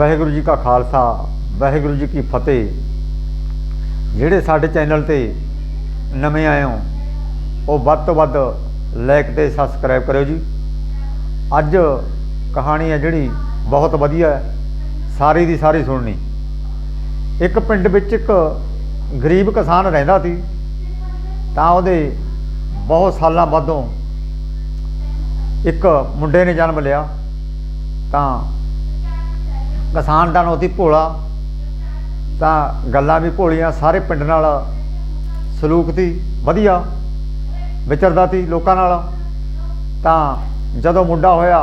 ਵਾਹਿਗੁਰੂ ਜੀ ਕਾ ਖਾਲਸਾ, ਵਾਹਿਗੁਰੂ ਜੀ ਕੀ ਫਤਿਹ। ਜਿਹੜੇ ਸਾਡੇ ਚੈਨਲ ਤੇ ਨਵੇਂ ਆਏ ਹੋ, ਉਹ ਵੱਧ ਤੋਂ ਵੱਧ ਲਾਈਕ ਤੇ ਸਬਸਕ੍ਰਾਈਬ ਕਰਿਓ ਜੀ। ਅੱਜ ਕਹਾਣੀ ਹੈ ਜਿਹੜੀ ਬਹੁਤ ਵਧੀਆ ਹੈ, ਸਾਰੀ ਦੀ ਸਾਰੀ ਸੁਣਨੀ। ਇੱਕ ਪਿੰਡ ਵਿੱਚ ਇੱਕ ਗਰੀਬ ਕਿਸਾਨ ਰਹਿੰਦਾ ਸੀ, ਤਾਂ ਉਹਦੇ ਬਹੁਤ ਸਾਲਾਂ ਬਾਅਦੋਂ ਇੱਕ ਮੁੰਡੇ ਨੇ ਜਨਮ ਲਿਆ, ਤਾਂ ਕਿਸਾਨ ਦਾ ਨਾਂ ਭੋਲਾ, ਤਾਂ ਗੱਲਾਂ ਵੀ ਭੋਲੀਆਂ, ਸਾਰੇ ਪਿੰਡ ਨਾਲ ਸਲੂਕ ਸੀ ਵਧੀਆ, ਵਿਚਰਦਾ ਸੀ ਲੋਕਾਂ ਨਾਲ। ਤਾਂ ਜਦੋਂ ਮੁੰਡਾ ਹੋਇਆ,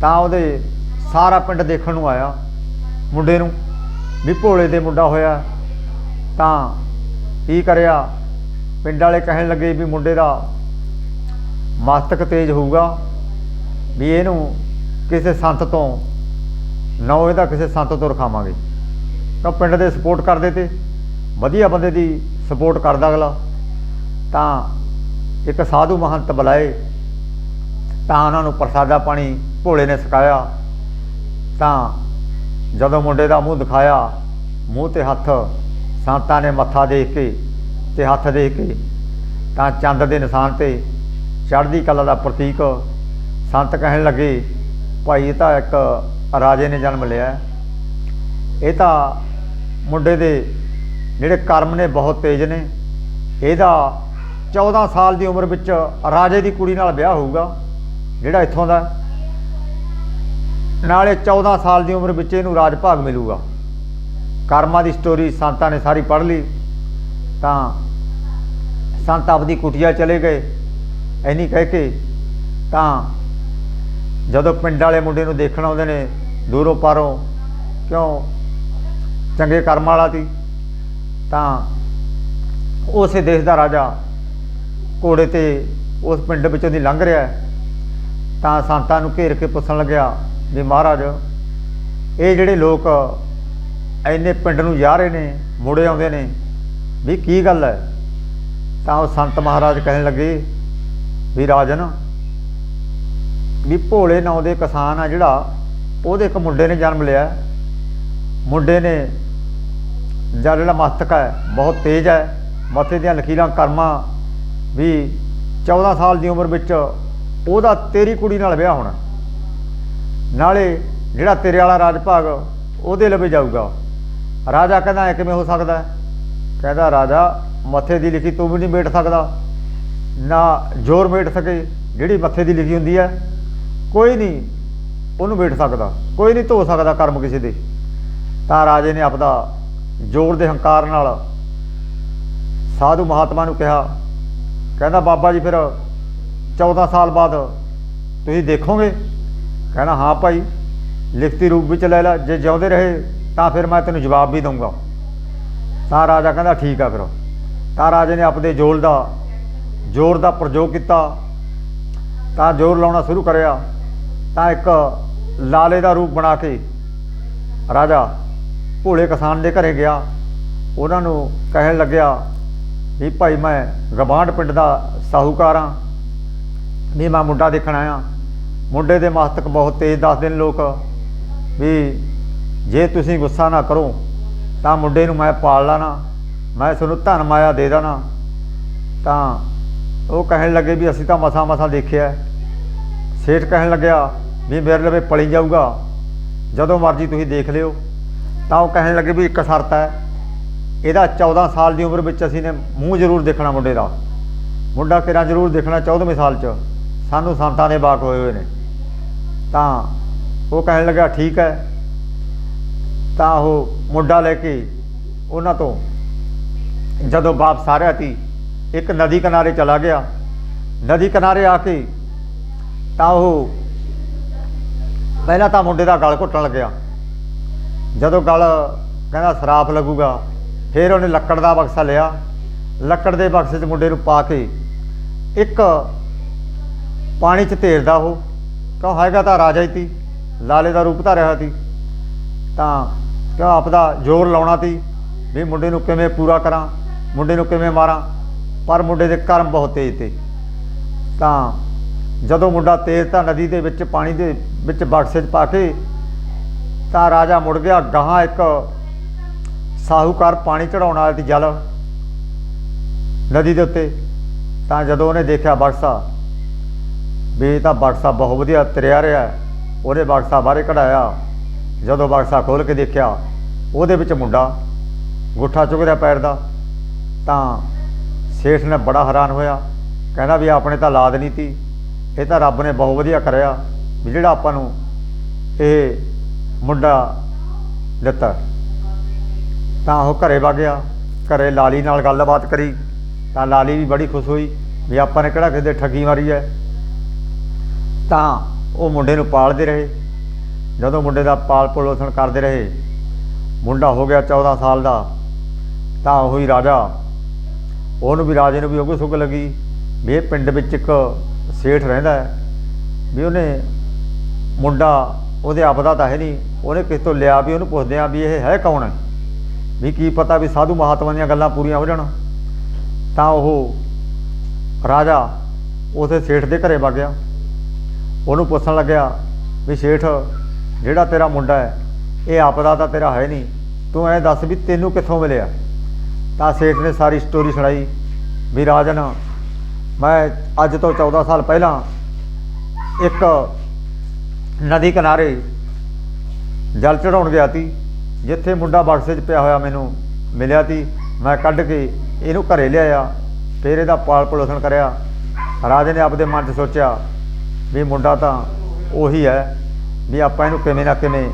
ਤਾਂ ਉਹਦੇ ਸਾਰਾ ਪਿੰਡ ਦੇਖਣ ਨੂੰ ਆਇਆ, ਮੁੰਡੇ ਨੂੰ, ਵੀ ਭੋਲੇ ਦੇ ਮੁੰਡਾ ਹੋਇਆ। ਤਾਂ ਕੀ ਕਰਿਆ? ਪਿੰਡ ਵਾਲੇ ਕਹਿਣ ਲੱਗੇ ਵੀ ਮੁੰਡੇ ਦਾ ਮਸਤਕ ਤੇਜ ਹੋਊਗਾ, ਵੀ ਇਹਨੂੰ ਕਿਸੇ ਸੰਤ ਤੋਂ ਨਾ ਇਹਦਾ ਕਿਸੇ ਸੰਤ ਤੋਂ ਰਖਾਵਾਂਗੇ। ਤਾਂ ਪਿੰਡ ਦੇ ਸਪੋਰਟ ਕਰਦੇ ਤੇ, ਵਧੀਆ ਬੰਦੇ ਦੀ ਸਪੋਰਟ ਕਰਦਾ ਅਗਲਾ। ਤਾਂ ਇੱਕ ਸਾਧੂ ਮਹੰਤ ਬੁਲਾਏ, ਤਾਂ ਉਹਨਾਂ ਨੂੰ ਪ੍ਰਸਾਦਾ ਪਾਣੀ ਭੋਲੇ ਨੇ ਸਿਖਾਇਆ ਤਾਂ ਜਦੋਂ ਮੁੰਡੇ ਦਾ ਮੂੰਹ ਦਿਖਾਇਆ, ਮੂੰਹ ਤੇ ਹੱਥ ਸੰਤਾਂ ਨੇ ਮੱਥਾ ਦੇਖ ਕੇ ਤੇ ਹੱਥ ਦੇਖ ਕੇ, ਤਾਂ ਚੰਦ ਦੇ ਨਿਸ਼ਾਨ ਤੇ ਚੜ੍ਹਦੀ ਕਲਾ ਦਾ ਪ੍ਰਤੀਕ ਸੰਤ ਕਹਿਣ ਲੱਗੇ, ਭਾਈ, ਇਹ ਤਾਂ ਇੱਕ ਰਾਜੇ ਨੇ ਜਨਮ ਲਿਆ। ਇਹ ਤਾਂ ਮੁੰਡੇ ਦੇ ਜਿਹੜੇ ਕਰਮ ਨੇ ਬਹੁਤ ਤੇਜ਼ ਨੇ। ਇਹਦਾ 14 ਸਾਲ ਦੀ ਉਮਰ ਵਿੱਚ ਰਾਜੇ ਦੀ ਕੁੜੀ ਨਾਲ ਵਿਆਹ ਹੋਊਗਾ, ਜਿਹੜਾ ਇੱਥੋਂ ਦਾ। ਨਾਲੇ 14 ਸਾਲ ਦੀ ਉਮਰ ਵਿੱਚ ਇਹਨੂੰ ਰਾਜ ਭਾਗ ਮਿਲੂਗਾ। ਕਰਮਾਂ ਦੀ ਸਟੋਰੀ ਸੰਤਾਂ ਨੇ ਸਾਰੀ ਪੜ੍ਹ ਲਈ, ਤਾਂ ਸੰਤ ਆਪਦੀ ਕੁਟੀਆ ਚਲੇ ਗਏ। ਐਨੀ ਕਹਿ ਕੇ ਤਾਂ ਜਦੋਂ ਪਿੰਡ ਵਾਲੇ ਮੁੰਡੇ ਨੂੰ ਦੇਖਣ ਆਉਂਦੇ ਨੇ ਦੂਰੋਂ ਪਾਰੋਂ ਕਿਉਂ ਚੰਗੇ ਕਰਮ ਵਾਲਾ ਸੀ, ਤਾਂ ਉਸੇ ਦੇਸ਼ ਦਾ ਰਾਜਾ ਘੋੜੇ ਤੇ ਉਸ ਪਿੰਡ ਵਿੱਚੋਂ ਦੀ ਲੰਘ ਰਿਹਾ ਤਾਂ ਸੰਤਾਂ ਨੂੰ ਘੇਰ ਕੇ ਪੁੱਛਣ ਲੱਗਿਆ ਵੀ ਮਹਾਰਾਜ, ਇਹ ਜਿਹੜੇ ਲੋਕ ਐਨੇ ਪਿੰਡ ਨੂੰ ਜਾ ਰਹੇ ਨੇ, ਮੁੜੇ ਆਉਂਦੇ ਨੇ, ਵੀ ਕੀ ਗੱਲ ਹੈ? ਤਾਂ ਉਹ ਸੰਤ ਮਹਾਰਾਜ ਕਹਿਣ ਲੱਗੇ ਵੀ ਰਾਜਨ, ਵੀ ਭੋਲੇ ਨਾਂ ਦੇ ਕਿਸਾਨ ਆ ਜਿਹੜਾ ਉਹਦੇ ਇੱਕ ਮੁੰਡੇ ਨੇ ਜਨਮ ਲਿਆ। ਮੁੰਡੇ ਨੇ ਜਾਂ ਜਿਹੜਾ ਮਸਤਕ ਹੈ, ਬਹੁਤ ਤੇਜ਼ ਹੈ। ਮੱਥੇ ਦੀਆਂ ਲਕੀਰਾਂ ਕਰਮਾਂ ਵੀ 14 ਸਾਲ ਦੀ ਉਮਰ ਵਿੱਚ ਉਹਦਾ ਤੇਰੀ ਕੁੜੀ ਨਾਲ ਵਿਆਹ ਹੋਣਾ। ਨਾਲੇ ਜਿਹੜਾ ਤੇਰੇ ਵਾਲਾ ਰਾਜ ਭਾਗ ਉਹਦੇ ਲਵੇ ਜਾਊਗਾ। ਰਾਜਾ ਕਹਿੰਦਾ ਇਹ ਕਿਵੇਂ ਹੋ ਸਕਦਾ? ਕਹਿੰਦਾ, ਰਾਜਾ, ਮੱਥੇ ਦੀ ਲਿਖੀ ਤੂੰ ਵੀ ਨਹੀਂ ਮੇਟ ਸਕਦਾ। ਨਾ ਜ਼ੋਰ ਮੇਟ ਸਕੇ, ਜਿਹੜੀ ਮੱਥੇ ਦੀ ਲਿਖੀ ਹੁੰਦੀ ਹੈ। ਕੋਈ ਨਹੀਂ ਉਹਨੂੰ ਮੇਟ ਸਕਦਾ, ਕੋਈ ਨਹੀਂ ਧੋ ਸਕਦਾ ਕਰਮ ਕਿਸੇ ਦੇ। ਤਾਂ ਰਾਜੇ ਨੇ ਆਪਦਾ ਜ਼ੋਰ ਦੇ ਹੰਕਾਰ ਨਾਲ ਸਾਧੂ ਮਹਾਤਮਾ ਨੂੰ ਕਿਹਾ, ਕਹਿੰਦਾ, ਬਾਬਾ ਜੀ, ਫਿਰ 14 ਸਾਲ ਬਾਅਦ ਤੁਸੀਂ ਦੇਖੋਗੇ? ਕਹਿੰਦਾ, ਹਾਂ ਭਾਈ, ਲਿਖਤੀ ਰੂਪ ਵਿੱਚ ਲੈ ਲੈ, ਜੇ ਜਿਉਂਦੇ ਰਹੇ ਤਾਂ ਫਿਰ ਮੈਂ ਤੈਨੂੰ ਜਵਾਬ ਵੀ ਦਊਂਗਾ। ਤਾਂ ਰਾਜਾ ਕਹਿੰਦਾ, ਠੀਕ ਆ ਫਿਰ। ਤਾਂ ਰਾਜੇ ਨੇ ਆਪਦੇ ਜੋਲ ਦਾ, ਜ਼ੋਰ ਦਾ ਪ੍ਰਯੋਗ ਕੀਤਾ। ਤਾਂ ਜ਼ੋਰ ਲਾਉਣਾ ਸ਼ੁਰੂ ਕਰਿਆ। ਤਾਂ ਇੱਕ ਲਾਲੇ ਦਾ ਰੂਪ ਬਣਾ ਕੇ ਰਾਜਾ ਭੋਲੇ ਕਿਸਾਨ ਦੇ ਘਰੇ ਗਿਆ। ਉਹਨਾਂ ਨੂੰ ਕਹਿਣ ਲੱਗਿਆ ਵੀ ਭਾਈ ਮੈਂ ਗਵਾਂਢ ਪਿੰਡ ਦਾ ਸਾਹੂਕਾਰ ਹਾਂ। ਵੀ ਮੈਂ ਮੁੰਡਾ ਦੇਖਣ ਆਇਆ। ਮੁੰਡੇ ਦੇ ਮਸਤਕ ਬਹੁਤ ਤੇਜ਼ ਦੱਸਦੇ ਨੇ ਲੋਕ ਵੀ ਜੇ ਤੁਸੀਂ ਗੁੱਸਾ ਨਾ ਕਰੋ ਤਾਂ ਮੁੰਡੇ ਨੂੰ ਮੈਂ ਪਾਲ ਲਾਣਾ ਮੈਂ ਤੁਹਾਨੂੰ ਧਨ ਮਾਇਆ ਦੇ ਦੇਣਾ ਤਾਂ ਉਹ ਕਹਿਣ ਲੱਗੇ ਵੀ ਅਸੀਂ ਤਾਂ ਮਸਾ ਮਸਾ ਦੇਖਿਆ। ਸੇਠ ਕਹਿਣ ਲੱਗਿਆ ਵੀ ਮੇਰੇ ਲਵੇ ਪਲੀ ਜਾਊਗਾ। ਜਦੋਂ ਮਰਜ਼ੀ ਤੁਸੀਂ ਦੇਖ ਲਿਓ। ਤਾਂ ਉਹ ਕਹਿਣ ਲੱਗੇ ਵੀ ਇੱਕ ਸ਼ਰਤ ਹੈ, ਇਹਦਾ 14 ਸਾਲ ਦੀ ਉਮਰ ਵਿੱਚ ਅਸੀਂ ਨੇ ਮੂੰਹ ਜ਼ਰੂਰ ਦੇਖਣਾ ਮੁੰਡੇ ਦਾ। ਮੁੰਡਾ ਕਿਹੜਾ ਜ਼ਰੂਰ ਦੇਖਣਾ 14ਵੇਂ ਸਾਲ 'ਚ। ਸਾਨੂੰ ਸੰਤਾਂ ਦੇ ਬਾਕ ਹੋਏ ਹੋਏ ਨੇ। ਤਾਂ ਉਹ ਕਹਿਣ ਲੱਗਾ, ਠੀਕ ਹੈ। ਤਾਂ ਉਹ ਮੁੰਡਾ ਲੈ ਕੇ ਉਹਨਾਂ ਤੋਂ ਜਦੋਂ ਵਾਪਸ ਆ ਰਿਹਾ ਸੀ, ਇੱਕ ਨਦੀ ਕਿਨਾਰੇ ਚਲਾ ਗਿਆ। ਨਦੀ ਕਿਨਾਰੇ ਆ ਕੇ ਤਾਂ ਉਹ ਪਹਿਲਾਂ ਤਾਂ ਮੁੰਡੇ ਦਾ ਗਲ ਘੁੱਟਣ ਲੱਗਿਆ। ਜਦੋਂ ਗਲ ਕਹਿੰਦਾ ਸਰਾਫ ਲੱਗੂਗਾ, ਫਿਰ ਉਹਨੇ ਲੱਕੜ ਦਾ ਬਕਸਾ ਲਿਆ। ਲੱਕੜ ਦੇ ਬਕਸੇ 'ਚ ਮੁੰਡੇ ਨੂੰ ਪਾ ਕੇ ਇੱਕ ਪਾਣੀ 'ਚ ਧੇਰਦਾ ਉਹ। ਕਿਉਂ? ਹੈਗਾ ਤਾਂ ਰਾਜਾ ਹੀ ਤੀ। ਲਾਲੇ ਦਾ ਰੂਪ ਧਾਰਿਆ ਸੀ ਤਾਂ। ਕਿਉਂ ਆਪਦਾ ਜ਼ੋਰ ਲਾਉਣਾ ਸੀ ਵੀ ਮੁੰਡੇ ਨੂੰ ਕਿਵੇਂ ਪੂਰਾ ਕਰਾਂ, ਮੁੰਡੇ ਨੂੰ ਕਿਵੇਂ ਮਾਰਾਂ। ਪਰ ਮੁੰਡੇ ਦੇ ਕਰਮ ਬਹੁਤ ਤੇਜ਼ ਤੇ। ਤਾਂ ਜਦੋਂ ਮੁੰਡਾ ਤੇਜ਼ ਤਾਂ ਨਦੀ ਦੇ ਵਿੱਚ ਪਾਣੀ ਦੇ ਵਿੱਚ ਬਕਸੇ 'ਚ ਪਾ ਕੇ ਤਾਂ ਰਾਜਾ ਮੁੜ ਗਿਆ, ਗਾਹਾਂ ਇੱਕ ਸਾਹੂਕਾਰ ਪਾਣੀ ਚੜਾਉਣ ਵਾਲਾ ਦੀ ਜਲ ਨਦੀ ਦੇ ਉੱਤੇ। ਤਾਂ ਜਦੋਂ ਉਹਨੇ ਦੇਖਿਆ ਬਕਸਾ, ਵੀ ਇਹ ਤਾਂ ਬਕਸਾ ਬਹੁਤ ਵਧੀਆ ਤਰਿਆ ਰਿਹਾ ਉਹਨੇ ਬਕਸਾ ਬਾਹਰੇ ਕਢਾਇਆ। ਜਦੋਂ ਬਕਸਾ ਖੋਲ ਕੇ ਦੇਖਿਆ, ਉਹਦੇ ਵਿੱਚ ਮੁੰਡਾ ਗੁੱਠਾ ਚੁੱਕ ਰਿਹਾ ਪੈਰ ਦਾ। ਤਾਂ ਸੇਠ ਨੇ ਬੜਾ ਹੈਰਾਨ ਹੋਇਆ, ਕਹਿੰਦਾ ਵੀ ਆਪਣੇ ਤਾਂ ਲਾਦ ਨਹੀਂ ਤੀ। ਇਹ ਤਾਂ ਰੱਬ ਨੇ ਬਹੁਤ ਵਧੀਆ ਕਰਿਆ ਵੀ ਜਿਹੜਾ ਆਪਾਂ ਨੂੰ ਇਹ ਮੁੰਡਾ ਦਿੱਤਾ। ਤਾਂ ਉਹ ਘਰੇ ਵਗ ਗਿਆ, ਘਰੇ ਲਾਲੀ ਨਾਲ ਗੱਲਬਾਤ ਕਰੀ, ਤਾਂ ਲਾਲੀ ਵੀ ਬੜੀ ਖੁਸ਼ ਹੋਈ ਵੀ ਆਪਾਂ ਨੇ ਕਿਹੜਾ ਕਿਤੇ ਠੱਗੀ ਮਾਰੀ ਹੈ। ਤਾਂ ਉਹ ਮੁੰਡੇ ਨੂੰ ਪਾਲਦੇ ਰਹੇ। ਜਦੋਂ ਮੁੰਡੇ ਦਾ ਪਾਲ ਪੋਲੋਸਣ ਕਰਦੇ ਰਹੇ, ਮੁੰਡਾ ਹੋ ਗਿਆ 14 ਸਾਲ ਦਾ, ਤਾਂ ਉਹੀ ਰਾਜਾ, ਉਹਨੂੰ ਵੀ ਰਾਜੇ ਨੂੰ ਵੀ ਉਹ ਸੁੱਗ ਲੱਗੀ ਵੀ ਇਹ ਪਿੰਡ ਵਿੱਚ ਇੱਕ ਸੇਠ ਰਹਿੰਦਾ ਹੈ, ਵੀ ਉਹਨੇ ਮੁੰਡਾ ਉਹਦੇ ਆਪਦਾ ਤਾਂ ਹੈ ਨਹੀਂ, ਉਹਨੇ ਕਿਸੇ ਤੋਂ ਲਿਆ ਵੀ ਉਹਨੂੰ ਪੁੱਛਦੇ ਆ ਵੀ ਇਹ ਹੈ ਕੌਣ ਹੈ? ਵੀ ਕੀ ਪਤਾ ਵੀ ਸਾਧੂ ਮਹਾਤਮਾ ਦੀਆਂ ਗੱਲਾਂ ਪੂਰੀਆਂ ਹੋ ਜਾਣ। ਤਾਂ ਉਹ ਰਾਜਾ ਉਥੇ ਸੇਠ ਦੇ ਘਰੇ ਵਗ ਗਿਆ। ਉਹਨੂੰ ਪੁੱਛਣ ਲੱਗਿਆ ਵੀ ਸੇਠ, ਜਿਹੜਾ ਤੇਰਾ ਮੁੰਡਾ ਹੈ, ਇਹ ਆਪਦਾ ਤਾਂ ਤੇਰਾ ਹੈ ਨਹੀਂ, ਤੂੰ ਐ ਦੱਸ ਵੀ ਤੈਨੂੰ ਕਿੱਥੋਂ ਮਿਲਿਆ? ਤਾਂ ਸੇਠ ਨੇ ਸਾਰੀ ਸਟੋਰੀ ਸੁਣਾਈ ਵੀ ਰਾਜਨ ਮੈਂ ਅੱਜ ਤੋਂ 14 ਸਾਲ ਪਹਿਲਾਂ ਇੱਕ ਨਦੀ ਕਿਨਾਰੇ ਜਲ ਚੜਾਉਣ ਗਿਆ ਸੀ, ਜਿੱਥੇ ਮੁੰਡਾ ਬਕਸੇ 'ਚ ਪਿਆ ਹੋਇਆ ਮੈਨੂੰ ਮਿਲਿਆ ਸੀ। ਮੈਂ ਕੱਢ ਕੇ ਇਹਨੂੰ ਘਰੇ ਲਿਆਇਆ, ਫਿਰ ਇਹਦਾ ਪਾਲ ਪਲੋਸਣ ਕਰਿਆ। ਰਾਜੇ ਨੇ ਆਪਦੇ ਮਨ 'ਚ ਸੋਚਿਆ ਵੀ ਮੁੰਡਾ ਤਾਂ ਉਹੀ ਹੈ ਵੀ ਆਪਾਂ ਇਹਨੂੰ ਕਿਵੇਂ ਨਾ ਕਿਵੇਂ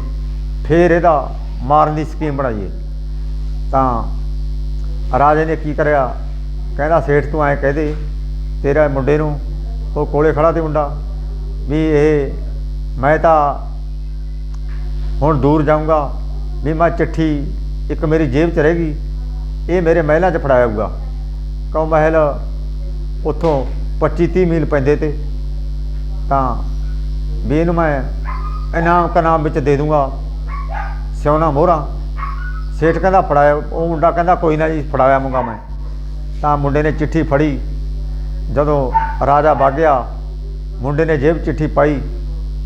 ਫਿਰ ਇਹਦਾ ਮਾਰਨ ਦੀ ਸਕੀਮ ਬਣਾਈਏ। ਤਾਂ ਰਾਜੇ ਨੇ ਕੀ ਕਰਿਆ? ਕਹਿੰਦਾ, ਸੇਠ ਤੂੰ ਐਂ ਕਹਿ ਦੇ ਤੇਰਾ ਮੁੰਡੇ ਨੂੰ, ਉਹ ਕੋਲੇ ਖੜਾ ਤੇ ਮੁੰਡਾ, ਵੀ ਇਹ ਮੈਂ ਤਾਂ ਹੁਣ ਦੂਰ ਜਾਊਂਗਾ, ਵੀ ਮੈਂ ਚਿੱਠੀ ਇੱਕ ਮੇਰੀ ਜੇਬ 'ਚ ਰਹੇਗੀ, ਇਹ ਮੇਰੇ ਮਹਿਲਾਂ 'ਚ ਫੜਾਇਆ ਹੋਊਗਾ। ਕਹੋ ਮਹਿਲ ਉੱਥੋਂ 25 30 ਮੀਲ ਪੈਂਦੇ ਤੇ। ਤਾਂ ਵੀ ਇਹਨੂੰ ਮੈਂ ਇਨਾਮ ਕਨਾਮ ਵਿੱਚ ਦੇ ਦੂੰਗਾ। ਸਿਉਣਾ ਮੋਹਰਾ, ਸੇਠ ਕਹਿੰਦਾ ਫੜਾਇਆ, ਉਹ ਮੁੰਡਾ ਕਹਿੰਦਾ ਕੋਈ ਨਾ ਜੀ, ਫੜਾਇਆ ਮੂੰਗਾ ਮੈਂ। ਤਾਂ ਮੁੰਡੇ ਨੇ ਚਿੱਠੀ ਫੜੀ ਜਦੋਂ ਰਾਜਾ ਵਗ ਗਿਆ ਮੁੰਡੇ ਨੇ ਜੇਬ ਚਿੱਠੀ ਪਾਈ,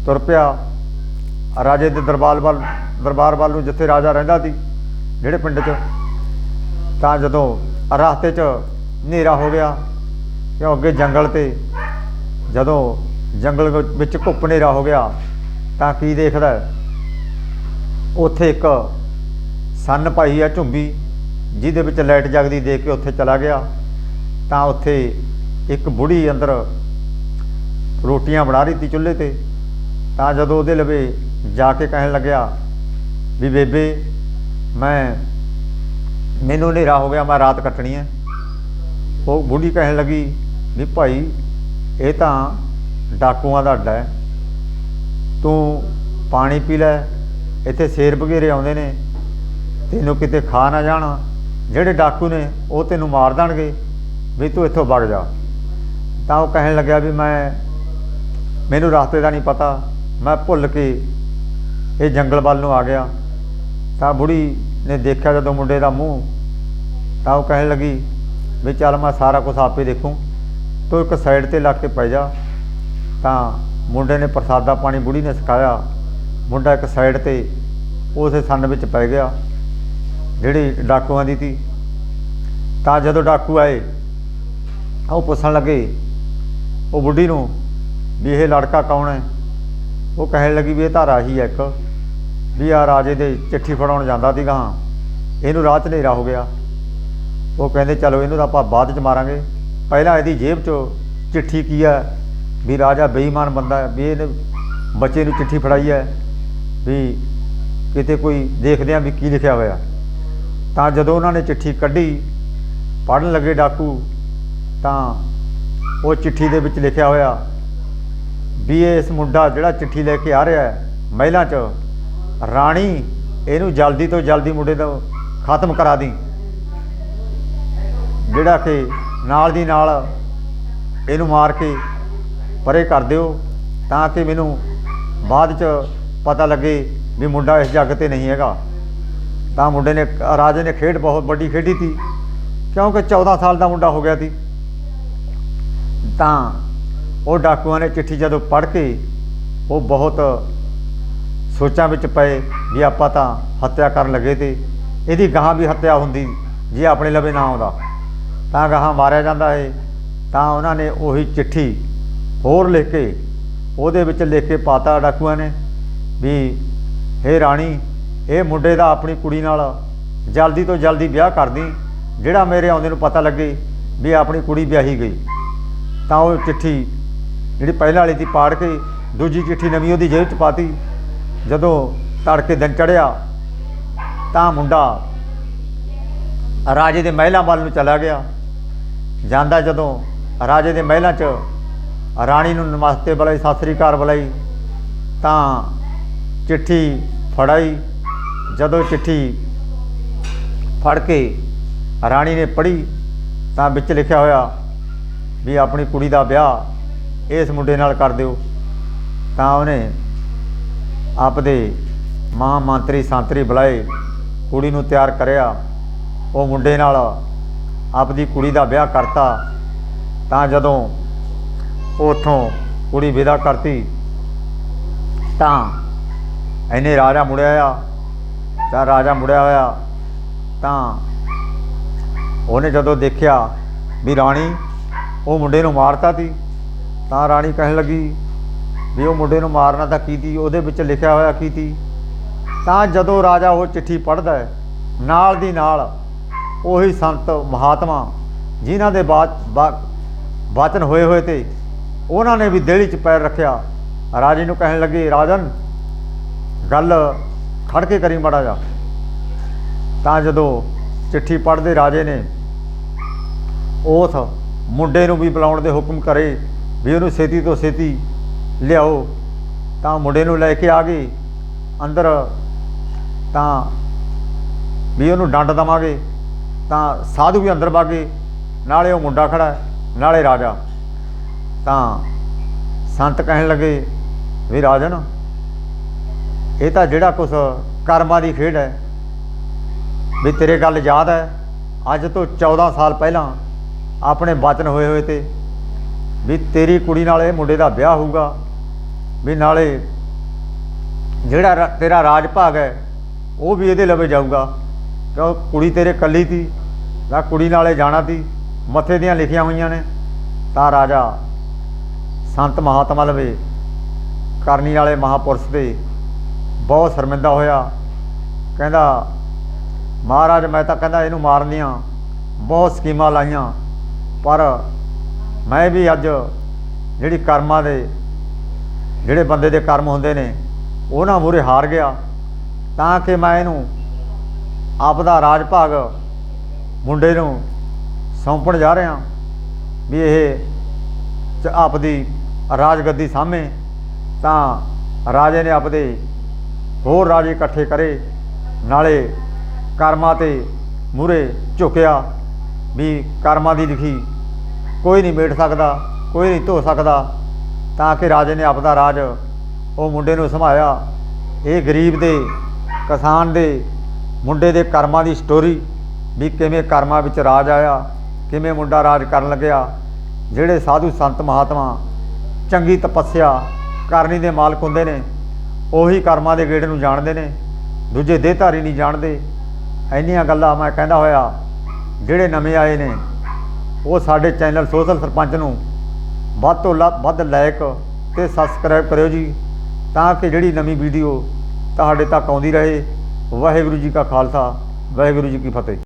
ਤੁਰ ਪਿਆ। ਰਾਜੇ ਦੇ ਦਰਬਾਰ ਵੱਲ ਦਰਬਾਰ ਵੱਲ ਨੂੰ ਜਿੱਥੇ ਰਾਜਾ ਰਹਿੰਦਾ ਸੀ ਜਿਹੜੇ ਪਿੰਡ 'ਚ, ਤਾਂ ਜਦੋਂ ਰਸਤੇ 'ਚ ਹਨੇਰਾ ਹੋ ਗਿਆ, ਕਿਉਂ ਅੱਗੇ ਜੰਗਲ ਤੇ, ਜਦੋਂ ਜੰਗਲ ਵਿੱਚ ਘੁੱਪ ਹਨੇਰਾ ਹੋ ਗਿਆ, ਤਾਂ ਕੀ ਦੇਖਦਾ ਉੱਥੇ ਇੱਕ ਸੰਨ ਪਾਈ ਆ ਝੁੰਬੀ, ਜਿਹਦੇ ਵਿੱਚ ਲਾਈਟ ਜਗਦੀ ਦੇਖ ਕੇ ਉੱਥੇ ਚਲਾ ਗਿਆ, ਤਾਂ ਉੱਥੇ ਇੱਕ ਬੁੜੀ ਅੰਦਰ ਰੋਟੀਆਂ ਬਣਾ ਰਹੀ ਸੀ ਚੁੱਲ੍ਹੇ ਤੇ, ਤਾਂ ਜਦੋਂ ਉਹਦੇ ਲਵੇ ਜਾ ਕੇ ਕਹਿਣ ਲੱਗਿਆ ਵੀ ਬੇਬੇ, ਮੈਂ, ਮੈਨੂੰ ਹਨੇਰਾ ਹੋ ਗਿਆ, ਮੈਂ ਰਾਤ ਕੱਟਣੀ ਹੈ। ਉਹ ਬੁੜੀ ਕਹਿਣ ਲੱਗੀ ਵੀ ਭਾਈ, ਇਹ ਤਾਂ ਡਾਕੂਆਂ ਦਾ ਅੱਡਾ ਹੈ। ਤੂੰ ਪਾਣੀ ਪੀ ਲੈ, ਇੱਥੇ ਸ਼ੇਰ ਬਗੇਰੇ ਆਉਂਦੇ ਨੇ, ਤੈਨੂੰ ਕਿਤੇ ਖਾ ਨਾ ਜਾਣਾ। ਜਿਹੜੇ ਡਾਕੂ ਨੇ, ਉਹ ਤੈਨੂੰ ਮਾਰ ਦੇਣਗੇ, ਵੀ ਤੂੰ ਇੱਥੋਂ ਵਗ ਜਾ। ਤਾਂ ਉਹ ਕਹਿਣ ਲੱਗਿਆ ਵੀ ਮੈਂ, ਮੈਨੂੰ ਰਸਤੇ ਦਾ ਨਹੀਂ ਪਤਾ, ਮੈਂ ਭੁੱਲ ਕੇ ਇਹ ਜੰਗਲ ਵੱਲ ਨੂੰ ਆ ਗਿਆ। ਤਾਂ ਬੁੜੀ ਨੇ ਦੇਖਿਆ ਜਦੋਂ ਮੁੰਡੇ ਦਾ ਮੂੰਹ, ਤਾਂ ਉਹ ਕਹਿਣ ਲੱਗੀ ਵੀ ਚੱਲ ਮੈਂ ਸਾਰਾ ਕੁਝ ਆਪੇ ਦੇਖੂੰ, ਤੂੰ ਇੱਕ ਸਾਈਡ ਤੇ ਲੱਗ ਕੇ ਪੈ ਜਾ। ਤਾਂ ਮੁੰਡੇ ਨੇ ਪ੍ਰਸਾਦਾ ਪਾਣੀ ਬੁੜੀ ਨੇ ਸਿਖਾਇਆ। ਮੁੰਡਾ ਇੱਕ ਸਾਈਡ ਤੇ ਉਸੇ ਸੰਨ ਵਿੱਚ ਪੈ ਗਿਆ, ਜਿਹੜੀ ਡਾਕੂਆਂ ਦੀ ਸੀ ਤਾਂ ਜਦੋਂ ਡਾਕੂ ਆਏ, ਉਹ ਪੁੱਛਣ ਲੱਗੇ ਉਹ ਬੁੱਢੀ ਨੂੰ ਵੀ ਇਹ ਲੜਕਾ ਕੌਣ ਹੈ? ਉਹ ਕਹਿਣ ਲੱਗੀ ਵੀ ਇਹ ਤਾਂ ਰਾਹੀ ਹੈ ਇੱਕ, ਵੀ ਆ ਰਾਜੇ ਦੇ ਚਿੱਠੀ ਫੜਾਉਣ ਜਾਂਦਾ ਸੀਗਾ ਇਹਨੂੰ ਰਾਹ 'ਚ ਹਨੇਰਾ ਹੋ ਗਿਆ। ਉਹ ਕਹਿੰਦੇ, ਚਲੋ ਇਹਨੂੰ ਤਾਂ ਆਪਾਂ ਬਾਅਦ 'ਚ ਮਾਰਾਂਗੇ। ਪਹਿਲਾਂ ਇਹਦੀ ਜੇਬ 'ਚੋਂ ਚਿੱਠੀ ਕੀ ਹੈ? ਵੀ ਰਾਜਾ ਬੇਈਮਾਨ ਬੰਦਾ ਹੈ, ਵੀ ਇਹਨੇ ਬੱਚੇ ਨੂੰ ਚਿੱਠੀ ਫੜਾਈ ਹੈ, ਵੀ ਕਿਤੇ ਕੋਈ ਦੇਖਦੇ ਆ ਵੀ ਕੀ ਲਿਖਿਆ ਹੋਇਆ। ਤਾਂ ਜਦੋਂ ਉਹਨਾਂ ਨੇ ਚਿੱਠੀ ਕੱਢੀ ਪੜਨ ਲੱਗੇ ਡਾਕੂ, ਤਾਂ ਉਹ ਚਿੱਠੀ ਦੇ ਵਿੱਚ ਲਿਖਿਆ ਹੋਇਆ, ਵੀ ਇਹ ਇਸ ਮੁੰਡਾ ਜਿਹੜਾ ਚਿੱਠੀ ਲੈ ਕੇ ਆ ਰਿਹਾ ਹੈ, ਮਹਿਲਾਂ 'ਚ, ਰਾਣੀ ਇਹਨੂੰ ਜਲਦੀ ਤੋਂ ਜਲਦੀ ਮੁੰਡੇ ਤੋਂ ਖਤਮ ਕਰਾ ਦੀ। ਜਿਹੜਾ ਕਿ ਨਾਲ ਦੀ ਨਾਲ ਇਹਨੂੰ ਮਾਰ ਕੇ ਪਰੇ ਕਰ ਦਿਓ, ਤਾਂ ਕਿ ਮੈਨੂੰ ਬਾਅਦ 'ਚ ਪਤਾ ਲੱਗੇ ਵੀ ਮੁੰਡਾ ਇਸ ਜੱਗ ਤੇ ਨਹੀਂ ਹੈਗਾ। ਤਾਂ ਮੁੰਡੇ ਨੇ, ਰਾਜੇ ਨੇ ਖੇਡ ਬਹੁਤ ਵੱਡੀ ਖੇਡੀ ਸੀ ਕਿਉਂਕਿ 14 ਸਾਲ ਦਾ ਮੁੰਡਾ ਹੋ ਗਿਆ ਸੀ ਤਾਂ ਉਹ ਡਾਕੂਆਂ ਨੇ ਚਿੱਠੀ ਜਦੋਂ ਪੜ੍ਹ ਕੇ ਉਹ ਬਹੁਤ ਸੋਚਾਂ ਵਿੱਚ ਪਏ ਵੀ ਆਪਾਂ ਤਾਂ ਹੱਤਿਆ ਕਰਨ ਲੱਗੇ ਤੇ ਇਹਦੀ ਗਾਹਾਂ ਵੀ ਹੱਤਿਆ ਹੁੰਦੀ, ਜੇ ਆਪਣੇ ਲਵੇ ਨਾ ਆਉਂਦਾ। ਤਾਂ ਗਾਹਾਂ ਮਾਰਿਆ ਜਾਂਦਾ ਹੈ ਤਾਂ ਉਹਨਾਂ ਨੇ ਉਹੀ ਚਿੱਠੀ ਹੋਰ ਲਿਖ ਕੇ ਉਹਦੇ ਵਿੱਚ ਲਿਖ ਕੇ ਪਾਤਾ ਡਾਕੂਆਂ ਨੇ ਵੀ, ਹੇ ਰਾਣੀ, ਇਹ ਮੁੰਡੇ ਦਾ ਆਪਣੀ ਕੁੜੀ ਨਾਲ ਜਲਦੀ ਤੋਂ ਜਲਦੀ ਵਿਆਹ ਕਰਦੀ ਜਿਹੜਾ ਮੇਰੇ ਆਉਂਦੇ ਨੂੰ ਪਤਾ ਲੱਗੇ ਵੀ ਆਪਣੀ ਕੁੜੀ ਵਿਆਹੀ ਗਈ। ਤਾਂ ਉਹ ਚਿੱਠੀ ਜਿਹੜੀ ਪਹਿਲਾਂ ਵਾਲੀ ਸੀ ਪਾੜ ਕੇ ਦੂਜੀ ਚਿੱਠੀ ਨਵੀਂ ਉਹਦੀ ਜੇਬ 'ਚ ਪਾਤੀ। ਜਦੋਂ ਤੜਕੇ ਦਿਨ ਚੜਿਆ ਤਾਂ ਮੁੰਡਾ ਰਾਜੇ ਦੇ ਮਹਿਲਾਂ ਵੱਲ ਨੂੰ ਚਲਾ ਗਿਆ। ਜਾਂਦਾ ਜਦੋਂ ਰਾਜੇ ਦੇ ਮਹਿਲਾਂ 'ਚ ਰਾਣੀ ਨੂੰ ਨਮਸਤੇ ਬੁਲਾਈ, ਸਤਿ ਸ੍ਰੀ ਅਕਾਲ ਬੁਲਾਈ, ਤਾਂ ਚਿੱਠੀ ਫੜਾਈ। ਜਦੋਂ ਚਿੱਠੀ ਫੜ ਕੇ ਰਾਣੀ ਨੇ ਪੜ੍ਹੀ, ਤਾਂ ਵਿੱਚ ਲਿਖਿਆ ਹੋਇਆ ਵੀ ਆਪਣੀ ਕੁੜੀ ਦਾ ਵਿਆਹ ਇਸ ਮੁੰਡੇ ਨਾਲ ਕਰ ਦਿਓ। ਤਾਂ ਉਹਨੇ ਆਪਦੇ ਮਾਂ ਮੰਤਰੀ ਸੰਤਰੀ ਬੁਲਾਏ, ਕੁੜੀ ਨੂੰ ਤਿਆਰ ਕਰਿਆ। ਉਹ ਮੁੰਡੇ ਨਾਲ ਆਪਦੀ ਕੁੜੀ ਦਾ ਵਿਆਹ ਕਰਤਾ। ਤਾਂ ਜਦੋਂ ਉਥੋਂ ਕੁੜੀ ਵਿਦਾ ਕਰਤੀ, ਤਾਂ ਇਹਨੇ ਰਾਜਾ ਮੁੜਿਆ ਆ ਤਾਂ ਰਾਜਾ ਮੁੜਿਆ ਹੋਇਆ, ਤਾਂ ਉਹਨੇ ਜਦੋਂ ਦੇਖਿਆ ਵੀ ਰਾਣੀ ਉਹ ਮੁੰਡੇ ਨੂੰ ਮਾਰਤਾ ਸੀ ਤਾਂ ਰਾਣੀ ਕਹਿਣ ਲੱਗੀ, ਵੀ ਉਹ ਮੁੰਡੇ ਨੂੰ ਮਾਰਨਾ ਤਾਂ ਕੀ ਤੀ? ਉਹਦੇ ਵਿੱਚ ਲਿਖਿਆ ਹੋਇਆ ਕੀ ਤੀ? ਤਾਂ ਜਦੋਂ ਰਾਜਾ ਉਹ ਚਿੱਠੀ ਪੜ੍ਹਦਾ ਹੈ, ਨਾਲ ਦੀ ਨਾਲ ਉਹੀ ਸੰਤ ਮਹਾਤਮਾ, ਜਿਨ੍ਹਾਂ ਦੇ ਬਾਤ ਬਾਚਨ ਹੋਏ ਹੋਏ ਤੇ ਉਹਨਾਂ ਨੇ ਵੀ ਦਿਲ 'ਚ ਪੈਰ ਰੱਖਿਆ। ਰਾਜੇ ਨੂੰ ਕਹਿਣ ਲੱਗੇ, ਰਾਜਨ, ਗੱਲ ਖੜ ਕੇ ਕਰੀ ਮੜਾ ਜਾ ਤਾਂ ਜਦੋਂ ਚਿੱਠੀ ਪੜ੍ਹਦੇ ਰਾਜੇ ਨੇ ਉਸ ਮੁੰਡੇ ਨੂੰ ਵੀ ਬੁਲਾਉਣ ਦੇ ਹੁਕਮ ਕਰੇ ਵੀ ਉਹਨੂੰ ਛੇਤੀ ਤੋਂ ਛੇਤੀ ਲਿਆਓ, ਤਾਂ ਮੁੰਡੇ ਨੂੰ ਲੈ ਕੇ ਆ ਗਏ। ਅੰਦਰ ਤਾਂ ਵੀ ਉਹਨੂੰ ਡੰਡ ਦਵਾਂਗੇ, ਤਾਂ ਸਾਧੂ ਵੀ ਅੰਦਰ ਵਾਗੇ ਨਾਲੇ ਉਹ ਮੁੰਡਾ ਖੜਾ, ਨਾਲੇ ਰਾਜਾ। ਤਾਂ ਸੰਤ ਕਹਿਣ ਲੱਗੇ ਵੀ ਰਾਜਨ, ਇਹ ਤਾਂ ਜਿਹੜਾ ਕੁਛ ਕਰਮਾਂ ਦੀ ਖੇਡ ਹੈ, ਵੀ ਤੇਰੇ ਗੱਲ ਯਾਦ ਹੈ, ਅੱਜ ਤੋਂ 14 ਸਾਲ ਪਹਿਲਾਂ ਆਪਣੇ ਵਚਨ ਹੋਏ ਹੋਏ ਤੇ, ਵੀ ਤੇਰੀ ਕੁੜੀ ਨਾਲ ਇਹ ਮੁੰਡੇ ਦਾ ਵਿਆਹ ਹੋਊਗਾ, ਵੀ ਨਾਲੇ ਜਿਹੜਾ ਰਾ- ਤੇਰਾ ਰਾਜ ਭਾਗ ਹੈ, ਉਹ ਵੀ ਇਹਦੇ ਲਵੇ ਜਾਊਗਾ। ਕਿਉਂ? ਕੁੜੀ ਤੇਰੇ ਕੱਲੀ ਤੀ ਤਾਂ ਕੁੜੀ ਨਾਲੇ ਜਾਣਾ ਤੀ, ਮੱਥੇ ਦੀਆਂ ਲਿਖੀਆਂ ਹੋਈਆਂ ਨੇ, ਤਾਂ ਰਾਜਾ ਸੰਤ ਮਹਾਤਮਾ ਲਵੇ, ਕਰਨੀ ਵਾਲੇ ਮਹਾਪੁਰਸ਼ ਦੇ ਬਹੁਤ ਸ਼ਰਮਿੰਦਾ ਹੋਇਆ। ਕਹਿੰਦਾ, ਮਹਾਰਾਜ, ਮੈਂ ਤਾਂ ਕਹਿੰਦਾ ਇਹਨੂੰ ਮਾਰਨ ਦੀਆਂ ਬਹੁਤ ਸਕੀਮਾਂ ਲਾਈਆਂ ਪਰ ਮੈਂ ਵੀ ਅੱਜ ਜਿਹੜੀ ਕਰਮਾਂ ਦੇ, ਜਿਹੜੇ ਬੰਦੇ ਦੇ ਕਰਮ ਹੁੰਦੇ ਨੇ, ਉਹਨਾਂ ਮੂਹਰੇ ਹਾਰ ਗਿਆ, ਤਾਂ ਕਿ ਮੈਂ ਇਹਨੂੰ ਆਪਦਾ ਰਾਜ ਭਾਗ ਮੁੰਡੇ ਨੂੰ ਸੌਂਪਣ ਜਾ ਰਿਹਾ ਵੀ ਇਹ ਚ- ਆਪਦੀ ਰਾਜਗੱਦੀ ਸਾਹਮਣੇ ਤਾਂ ਰਾਜੇ ਨੇ ਆਪਦੇ ਹੋਰ ਰਾਜੇ ਇਕੱਠੇ ਕਰੇ, ਨਾਲੇ ਕਰਮਾਂ ਤੇ ਮੂਹਰੇ ਝੁਕਿਆ। ਵੀ ਕਰਮਾਂ ਦੀ ਲਿਖੀ ਕੋਈ ਨਹੀਂ ਮੇਟ ਸਕਦਾ, ਕੋਈ ਨਹੀਂ ਧੋ ਸਕਦਾ, ਤਾਂ ਕਿ ਰਾਜੇ ਨੇ ਆਪਦਾ ਰਾਜ ਉਹ ਮੁੰਡੇ ਨੂੰ ਸੰਭਾਇਆ ਇਹ ਗਰੀਬ ਦੇ, ਕਿਸਾਨ ਦੇ, ਮੁੰਡੇ ਦੇ ਕਰਮਾਂ ਦੀ ਸਟੋਰੀ ਵੀ ਕਿਵੇਂ ਕਰਮਾਂ ਵਿੱਚ ਰਾਜ ਆਇਆ, ਕਿਵੇਂ ਮੁੰਡਾ ਰਾਜ ਕਰਨ ਲੱਗਿਆ। ਜਿਹੜੇ ਸਾਧੂ ਸੰਤ ਮਹਾਤਮਾ ਚੰਗੀ ਤਪੱਸਿਆ ਕਰਨੀ ਦੇ ਮਾਲਕ ਹੁੰਦੇ ਨੇ, ਉਹੀ ਕਰਮਾਂ ਦੇ ਗੇੜ ਨੂੰ ਜਾਣਦੇ ਨੇ। ਦੂਜੇ ਦੇਹਧਾਰੀ ਨਹੀਂ ਜਾਣਦੇ। ਇੰਨੀਆਂ ਗੱਲਾਂ ਮੈਂ ਕਹਿੰਦਾ ਹੋਇਆ ਜਿਹੜੇ ਨਵੇਂ ਆਏ ਨੇ, ਉਹ ਸਾਡੇ ਚੈਨਲ ਸੋਸ਼ਲ ਸਰਪੰਚ ਨੂੰ ਵੱਧ ਤੋਂ ਲਾ- ਵੱਧ ਲਾਇਕ ਤੇ ਸਬਸਕ੍ਰਾਈਬ ਕਰਿਓ ਜੀ, ਤਾਂ ਕਿ ਜਿਹੜੀ ਨਵੀਂ ਵੀਡੀਓ ਤੁਹਾਡੇ ਤੱਕ ਆਉਂਦੀ ਰਹੇ। ਵਾਹਿਗੁਰੂ ਜੀ ਕਾ ਖਾਲਸਾ, ਵਾਹਿਗੁਰੂ ਜੀ ਕੀ ਫਤਿਹ।